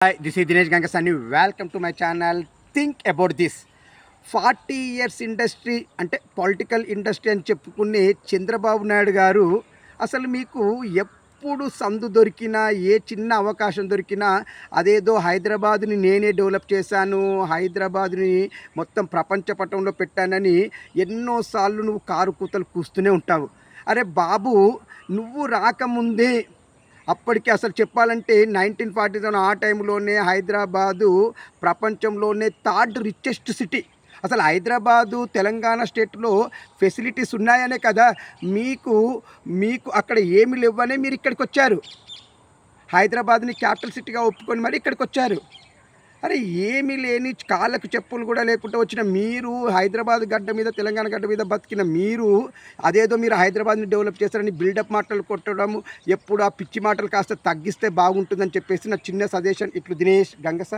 Hi this is Dinesh Gangasani welcome to my channel think about this forty years industry అంటే political industry అని చెప్పుకునే చంద్రబాబు నాయుడు గారు అసలు మీకు ఎప్పుడు సందు దొరికినా ఏ చిన్న అవకాశం దొరికినా అదేదో హైదరాబాద్ని నేనే డెవలప్ చేశాను హైదరాబాద్ని మొత్తం ప్రపంచ పటంలో పెట్టానని ఎన్నోసార్లు నువ్వు కారు కూతలు కూస్తూనే ఉంటావు. అరే బాబు నువ్వు రాకముందే అప్పటికి అసలు చెప్పాలంటే నైన్టీన్ ఫార్టీ సెవెన్ ఆ టైంలోనే హైదరాబాదు ప్రపంచంలోనే థర్డ్ రిచెస్ట్ సిటీ అసలు హైదరాబాదు తెలంగాణ స్టేట్లో ఫెసిలిటీస్ ఉన్నాయనే కదా మీకు మీకు అక్కడ ఏమి లేవనే మీరు ఇక్కడికి వచ్చారు హైదరాబాద్ని క్యాపిటల్ సిటీగా ఒప్పుకొని మరి ఇక్కడికి వచ్చారు అరే ఏమీ లేని కాళ్ళకు చెప్పులు కూడా లేకుండా వచ్చిన మీరు హైదరాబాద్ గడ్డ మీద తెలంగాణ గడ్డ మీద బతికిన మీరు అదేదో మీరు హైదరాబాద్ని డెవలప్ చేస్తారని బిల్డప్ మాటలు కొట్టడం ఎప్పుడు ఆ పిచ్చి మాటలు కాస్త తగ్గిస్తే బాగుంటుందని చెప్పేసి నా చిన్న సజెషన్. ఇట్లు దినేష్ గంగసాని